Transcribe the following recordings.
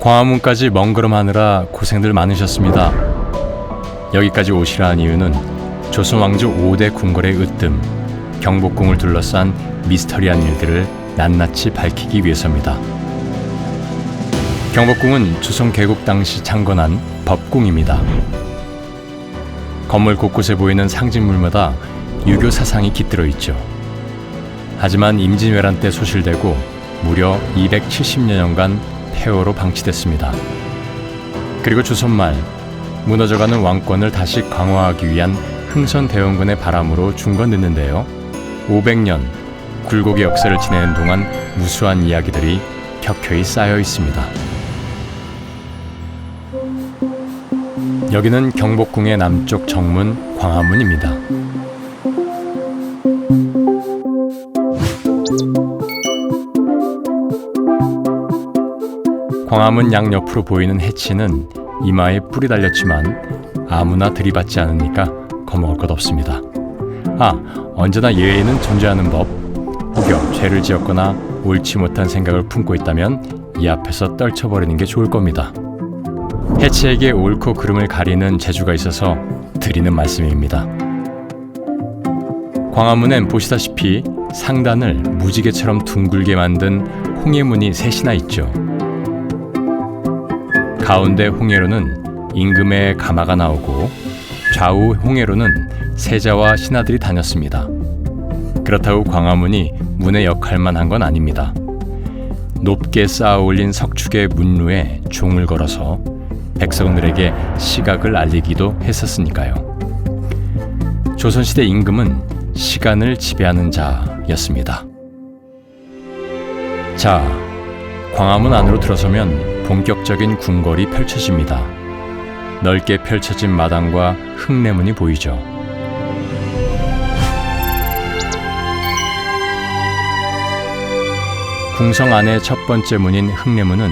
광화문까지 먼 걸음 하느라 고생들 많으셨습니다. 여기까지 오시라는 이유는 조선 왕조 5대 궁궐의 으뜸 경복궁을 둘러싼 미스터리한 일들을 낱낱이 밝히기 위해서입니다. 경복궁은 조선 개국 당시 창건한 법궁입니다. 건물 곳곳에 보이는 상징물마다 유교 사상이 깃들어 있죠. 하지만 임진왜란 때 소실되고 무려 270여 년간 폐허로 방치됐습니다. 그리고 조선 말 무너져가는 왕권을 다시 강화하기 위한 흥선 대원군의 바람으로 중건됐는데요. 500년 굴곡의 역사를 지내는 동안 무수한 이야기들이 켜켜이 쌓여 있습니다. 여기는 경복궁의 남쪽 정문 광화문입니다. 광화문 양옆으로 보이는 해치는 이마에 뿔이 달렸지만 아무나 들이받지 않으니까 겁먹을 것 없습니다. 아, 언제나 예외는 존재하는 법. 혹여 죄를 지었거나 옳지 못한 생각을 품고 있다면 이 앞에서 떨쳐버리는 게 좋을 겁니다. 해치에게 옳고 그름을 가리는 재주가 있어서 드리는 말씀입니다. 광화문엔 보시다시피 상단을 무지개처럼 둥글게 만든 홍해문이 셋이나 있죠. 가운데 홍해로는 임금의 가마가 나오고 좌우 홍해로는 세자와 신하들이 다녔습니다. 그렇다고 광화문이 문의 역할만 한 건 아닙니다. 높게 쌓아 올린 석축의 문루에 종을 걸어서 백성들에게 시각을 알리기도 했었으니까요. 조선시대 임금은 시간을 지배하는 자였습니다. 자, 광화문 안으로 들어서면 본격적인 궁궐이 펼쳐집니다. 넓게 펼쳐진 마당과 흙내문이 보이죠. 궁성 안의 첫 번째 문인 흙내문은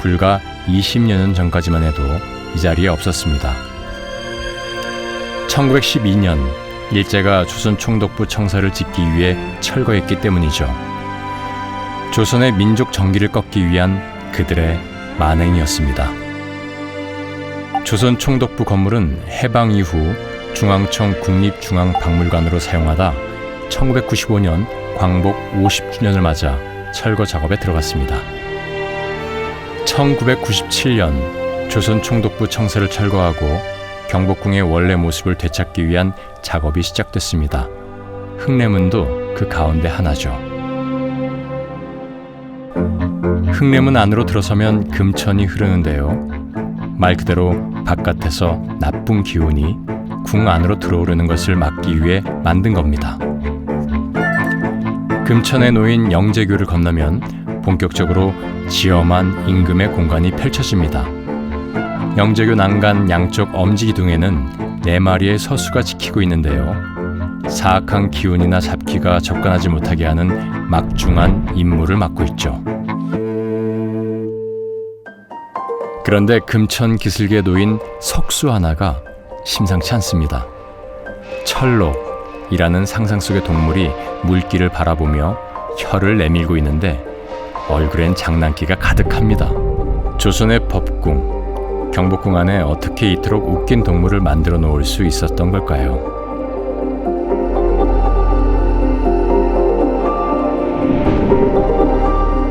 불과 20년 전까지만 해도 이 자리에 없었습니다. 1912년 일제가 조선 총독부 청사를 짓기 위해 철거했기 때문이죠. 조선의 민족 정기를 꺾기 위한 그들의 만행이었습니다. 조선 총독부 건물은 해방 이후 중앙청 국립중앙박물관으로 사용하다 1995년 광복 50주년을 맞아 철거 작업에 들어갔습니다. 1997년 조선 총독부 청사를 철거하고 경복궁의 원래 모습을 되찾기 위한 작업이 시작됐습니다. 흙내문도 그 가운데 하나죠. 흙내문 안으로 들어서면 금천이 흐르는데요. 말 그대로 바깥에서 나쁜 기운이 궁 안으로 들어오려는 것을 막기 위해 만든 겁니다. 금천에 놓인 영재교를 건너면 본격적으로 지엄한 임금의 공간이 펼쳐집니다. 영재교 난간 양쪽 엄지 기둥에는 네 마리의 서수가 지키고 있는데요. 사악한 기운이나 잡기가 접근하지 못하게 하는 막중한 임무를 맡고 있죠. 그런데 금천 기슭에 놓인 석수 하나가 심상치 않습니다. 철록이라는 상상 속의 동물이 물기를 바라보며 혀를 내밀고 있는데 얼굴엔 장난기가 가득합니다. 조선의 법궁, 경복궁 안에 어떻게 이토록 웃긴 동물을 만들어 놓을 수 있었던 걸까요?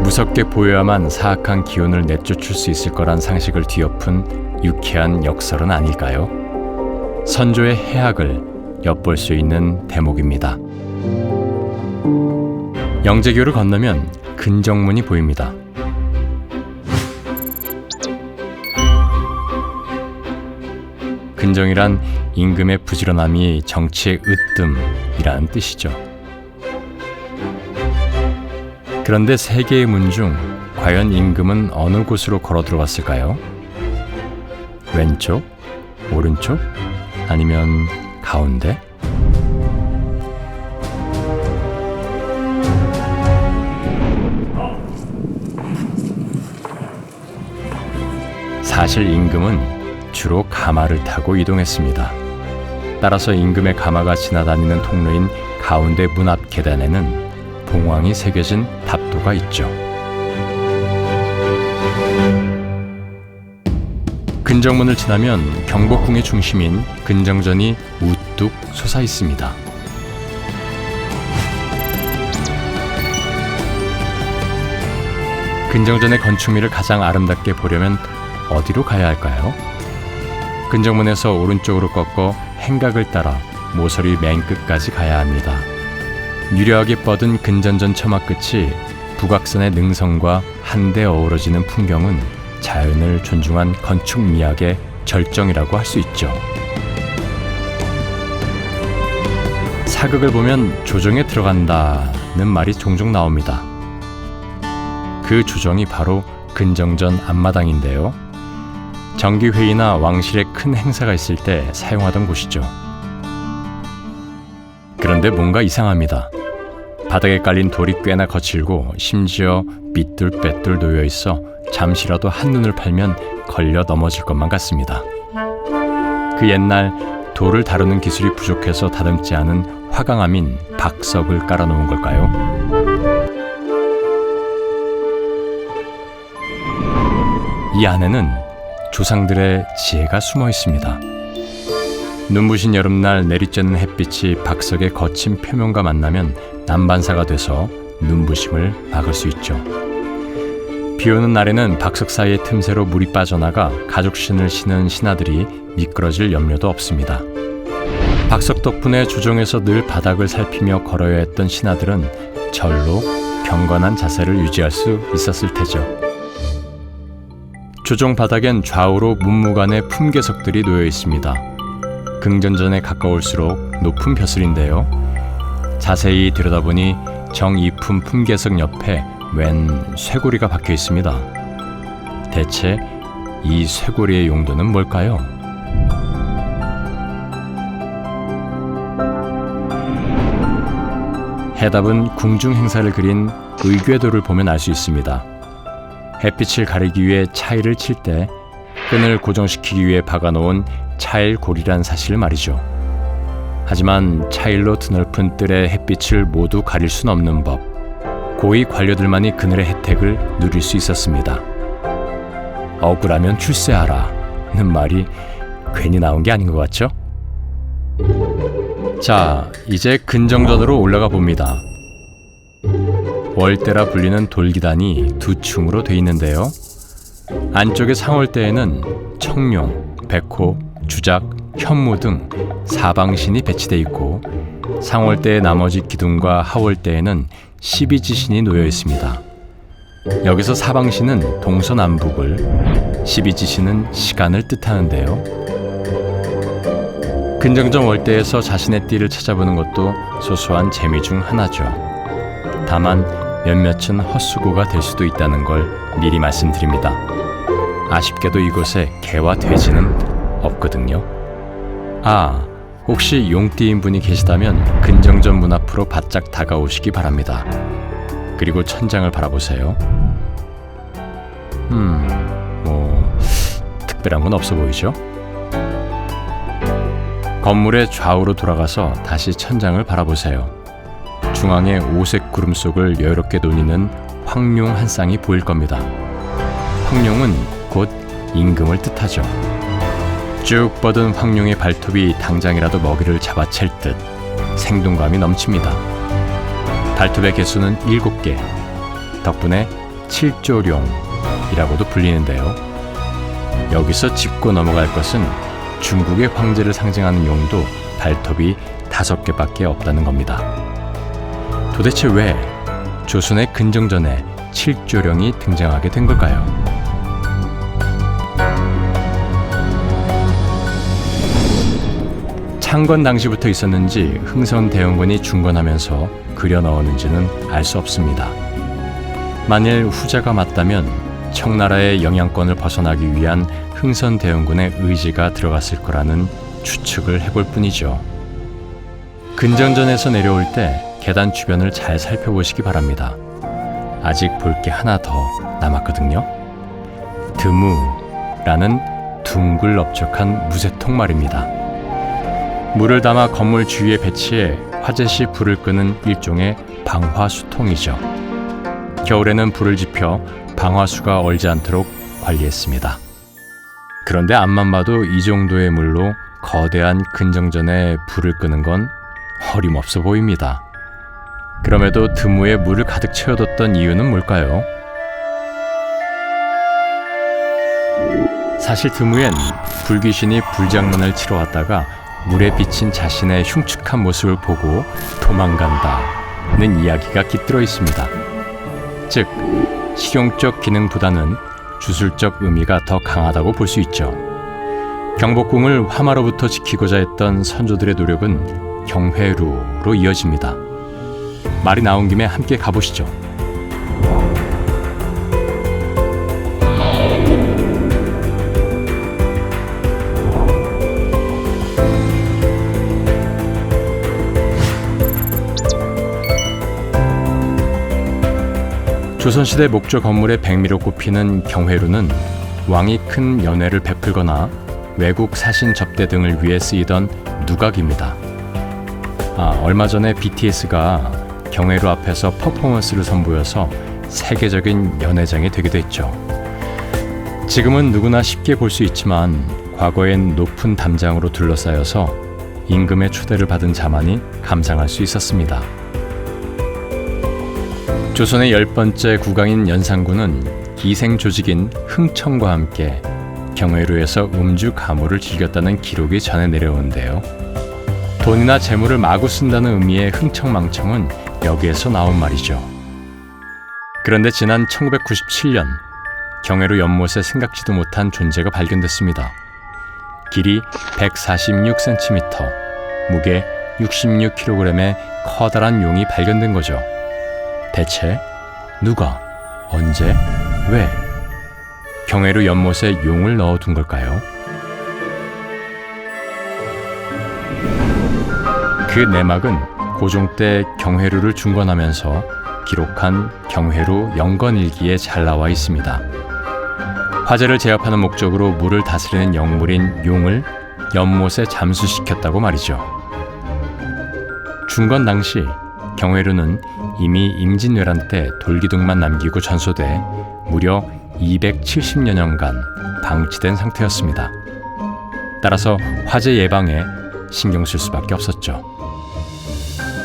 무섭게 보여야만 사악한 기운을 내쫓을 수 있을 거란 상식을 뒤엎은 유쾌한 역설은 아닐까요? 선조의 해악을 엿볼 수 있는 대목입니다. 영재교를 건너면 근정문이 보입니다. 근정이란 임금의 부지런함이 정치의 으뜸이라는 뜻이죠. 그런데 세 개의 문 중 과연 임금은 어느 곳으로 걸어 들어갔을까요? 왼쪽, 오른쪽, 아니면 가운데? 사실 임금은 주로 가마를 타고 이동했습니다. 따라서 임금의 가마가 지나다니는 통로인 가운데 문 앞 계단에는 봉황이 새겨진 답도가 있죠. 근정문을 지나면 경복궁의 중심인 근정전이 우뚝 솟아 있습니다. 근정전의 건축미를 가장 아름답게 보려면 어디로 가야 할까요? 근정문에서 오른쪽으로 꺾어 행각을 따라 모서리 맨 끝까지 가야 합니다. 유려하게 뻗은 근전전 처마 끝이 북악산의 능선과 한데 어우러지는 풍경은 자연을 존중한 건축 미학의 절정이라고 할 수 있죠. 사극을 보면 조정에 들어간다는 말이 종종 나옵니다. 그 조정이 바로 근정전 앞마당인데요. 정기회의나 왕실의 큰 행사가 있을 때 사용하던 곳이죠. 그런데 뭔가 이상합니다. 바닥에 깔린 돌이 꽤나 거칠고 심지어 삐뚤빼뚤 놓여 있어 잠시라도 한눈을 팔면 걸려 넘어질 것만 같습니다. 그 옛날 돌을 다루는 기술이 부족해서 다듬지 않은 화강암인 박석을 깔아놓은 걸까요? 이 안에는 조상들의 지혜가 숨어 있습니다. 눈부신 여름날 내리쬐는 햇빛이 박석의 거친 표면과 만나면 난반사가 돼서 눈부심을 막을 수 있죠. 비 오는 날에는 박석 사이의 틈새로 물이 빠져나가 가죽 신을 신은 신하들이 미끄러질 염려도 없습니다. 박석 덕분에 조정에서 늘 바닥을 살피며 걸어야 했던 신하들은 절로 경건한 자세를 유지할 수 있었을 테죠. 조정 바닥엔 좌우로 문무간의 품계석들이 놓여 있습니다. 긍전전에 가까울수록 높은 벼슬인데요. 자세히 들여다보니 정이품 품계석 옆에 웬 쇠고리가 박혀 있습니다. 대체 이 쇠고리의 용도는 뭘까요? 해답은 궁중 행사를 그린 의궤도를 보면 알 수 있습니다. 햇빛을 가리기 위해 차일을 칠 때 끈을 고정시키기 위해 박아놓은 차일 고리란 사실 말이죠. 하지만 차일로 드넓은 뜰의 햇빛을 모두 가릴 순 없는 법. 고위 관료들만이 그늘의 혜택을 누릴 수 있었습니다. 억울하면 출세하라는 말이 괜히 나온 게 아닌 것 같죠? 자, 이제 근정전으로 올라가 봅니다. 월대라 불리는 돌기단이 두 층으로 돼 있는데요. 안쪽의 상월대에는 청룡, 백호, 주작, 현무 등 사방신이 배치돼 있고 상월대의 나머지 기둥과 하월대에는 십이지신이 놓여 있습니다. 여기서 사방신은 동서남북을, 십이지신은 시간을 뜻하는데요. 근정전 월대에서 자신의 띠를 찾아보는 것도 소소한 재미 중 하나죠. 다만 몇몇은 헛수고가 될 수도 있다는 걸 미리 말씀드립니다. 아쉽게도 이곳에 개와 돼지는 없거든요. 아, 혹시 용띠인 분이 계시다면 근정전 문 앞으로 바짝 다가오시기 바랍니다. 그리고 천장을 바라보세요. 음, 뭐 특별한 건 없어 보이죠? 건물의 좌우로 돌아가서 다시 천장을 바라보세요. 중앙에 오색 구름 속을 여유롭게 논이는 황룡 한 쌍이 보일 겁니다. 황룡은 곧 임금을 뜻하죠. 쭉 뻗은 황룡의 발톱이 당장이라도 먹이를 잡아챌 듯 생동감이 넘칩니다. 발톱의 개수는 7개, 덕분에 칠조룡이라고도 불리는데요. 여기서 짚고 넘어갈 것은 중국의 황제를 상징하는 용도 발톱이 다섯 개밖에 없다는 겁니다. 도대체 왜 조선의 근정전에 칠조령이 등장하게 된 걸까요? 창건 당시부터 있었는지 흥선 대원군이 중건하면서 그려 넣었는지는 알 수 없습니다. 만일 후자가 맞다면 청나라의 영향권을 벗어나기 위한 흥선 대원군의 의지가 들어갔을 거라는 추측을 해볼 뿐이죠. 근정전에서 내려올 때 계단 주변을 잘 살펴보시기 바랍니다. 아직 볼 게 하나 더 남았거든요. 드무라는 둥글 넓적한 무쇠통 말입니다. 물을 담아 건물 주위에 배치해 화재 시 불을 끄는 일종의 방화수통이죠. 겨울에는 불을 지펴 방화수가 얼지 않도록 관리했습니다. 그런데 앞만 봐도 이 정도의 물로 거대한 근정전에 불을 끄는 건 어림없어 보입니다. 그럼에도 드무에 물을 가득 채워뒀던 이유는 뭘까요? 사실 드무엔 불귀신이 불장난을 치러 왔다가 물에 비친 자신의 흉측한 모습을 보고 도망간다는 이야기가 깃들어 있습니다. 즉, 식용적 기능보다는 주술적 의미가 더 강하다고 볼 수 있죠. 경복궁을 화마로부터 지키고자 했던 선조들의 노력은 경회루로 이어집니다. 말이 나온 김에 함께 가보시죠. 조선시대 목조 건물의 백미로 꼽히는 경회루는 왕이 큰 연회를 베풀거나 외국 사신 접대 등을 위해 쓰이던 누각입니다. 아, 얼마 전에 BTS가 경회루 앞에서 퍼포먼스를 선보여서 세계적인 연회장이 되기도 했죠. 지금은 누구나 쉽게 볼 수 있지만 과거엔 높은 담장으로 둘러싸여서 임금의 초대를 받은 자만이 감상할 수 있었습니다. 조선의 열 번째 국왕인 연산군은 기생 조직인 흥청과 함께 경회루에서 음주 가무를 즐겼다는 기록이 전해 내려오는데요. 돈이나 재물을 마구 쓴다는 의미의 흥청망청은 여기에서 나온 말이죠. 그런데 지난 1997년 경회루 연못에 생각지도 못한 존재가 발견됐습니다. 길이 146cm, 무게 66kg의 커다란 용이 발견된 거죠. 대체 누가 언제 왜 경회루 연못에 용을 넣어둔 걸까요? 그 내막은 고종 때 경회루를 중건하면서 기록한 경회루 영건일기에 잘 나와 있습니다. 화재를 제압하는 목적으로 물을 다스리는 영물인 용을 연못에 잠수시켰다고 말이죠. 중건 당시 경회루는 이미 임진왜란 때 돌기둥만 남기고 전소돼 무려 270여 년간 방치된 상태였습니다. 따라서 화재 예방에 신경 쓸 수밖에 없었죠.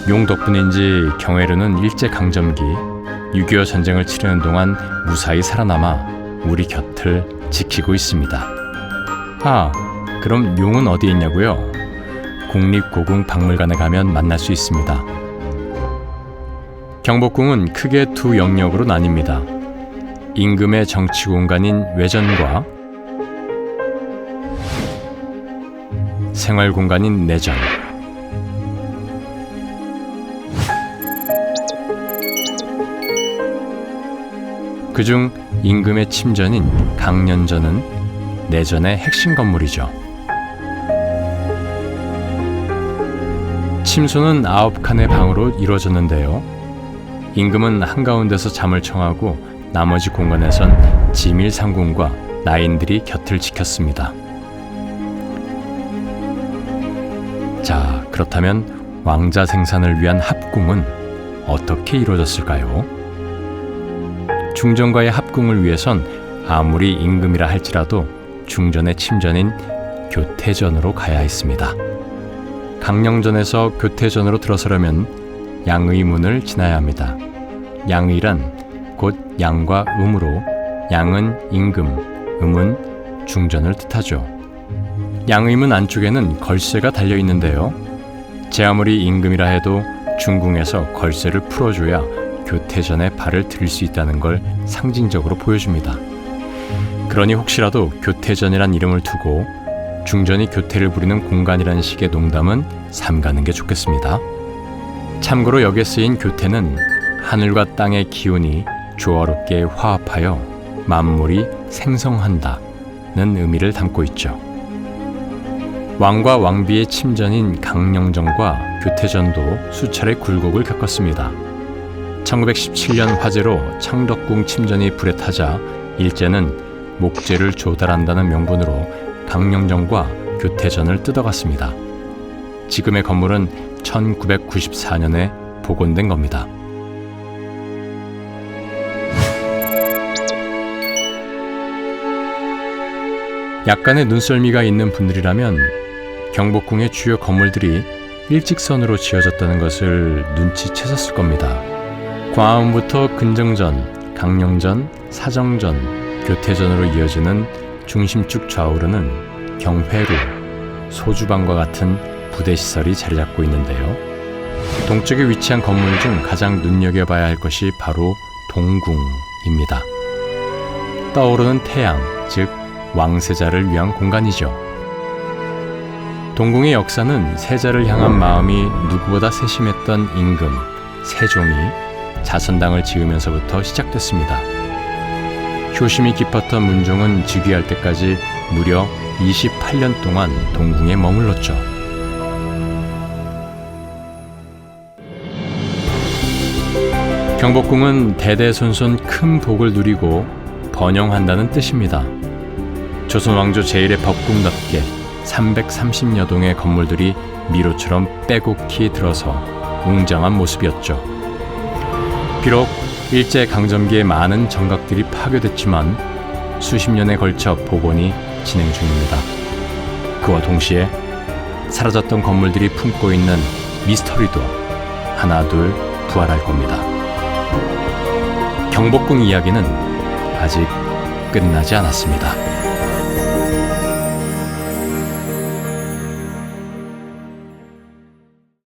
용 덕분인지 경회루는 일제 강점기 6.25 전쟁을 치르는 동안 무사히 살아남아 우리 곁을 지키고 있습니다. 아, 그럼 용은 어디에 있냐고요? 국립고궁 박물관에 가면 만날 수 있습니다. 경복궁은 크게 두 영역으로 나뉩니다. 임금의 정치 공간인 외전과 생활 공간인 내전. 그중 임금의 침전인 강년전은 내전의 핵심 건물이죠. 침소는 아홉 칸의 방으로 이루어졌는데요. 임금은 한가운데서 잠을 청하고 나머지 공간에선 지밀 상궁과 나인들이 곁을 지켰습니다. 자, 그렇다면 왕자 생산을 위한 합궁은 어떻게 이루어졌을까요? 중전과의 합궁을 위해선 아무리 임금이라 할지라도 중전의 침전인 교태전으로 가야 했습니다. 강령전에서 교태전으로 들어서려면 양의 문을 지나야 합니다. 양의란 곧 양과 음으로 양은 임금, 음은 중전을 뜻하죠. 양의문 안쪽에는 걸쇠가 달려 있는데요. 제 아무리 임금이라 해도 중궁에서 걸쇠를 풀어줘야 교태 전에 발을 들일 수 있다는 걸 상징적으로 보여줍니다. 그러니 혹시라도 교태전이란 이름을 두고 중전이 교태를 부리는 공간이라는 식의 농담은 삼가는 게 좋겠습니다. 참고로 여기에 쓰인 교태는 하늘과 땅의 기운이 조화롭게 화합하여 만물이 생성한다는 의미를 담고 있죠. 왕과 왕비의 침전인 강령전과 교태전도 수차례 굴곡을 겪었습니다. 1917년 화재로 창덕궁 침전이 불에 타자 일제는 목재를 조달한다는 명분으로 강령전과 교태전을 뜯어갔습니다. 지금의 건물은 1994년에 복원된 겁니다. 약간의 눈썰미가 있는 분들이라면 경복궁의 주요 건물들이 일직선으로 지어졌다는 것을 눈치채셨을 겁니다. 광화문부터 근정전, 강령전, 사정전, 교태전으로 이어지는 중심축 좌우로는 경회루, 소주방과 같은 부대 시설이 자리 잡고 있는데요. 동쪽에 위치한 건물 중 가장 눈여겨봐야 할 것이 바로 동궁입니다. 떠오르는 태양, 즉 왕세자를 위한 공간이죠. 동궁의 역사는 세자를 향한 마음이 누구보다 세심했던 임금 세종이 자선당을 지으면서부터 시작됐습니다. 효심이 깊었던 문종은 즉위할 때까지 무려 28년 동안 동궁에 머물렀죠. 경복궁은 대대손손 큰 복을 누리고 번영한다는 뜻입니다. 조선 왕조 제1의 법궁답게 330여 동의 건물들이 미로처럼 빼곡히 들어서 웅장한 모습이었죠. 비록 일제 강점기에 많은 정각들이 파괴됐지만 수십 년에 걸쳐 복원이 진행 중입니다. 그와 동시에 사라졌던 건물들이 품고 있는 미스터리도 하나 둘 부활할 겁니다. 경복궁 이야기는 아직 끝나지 않았습니다.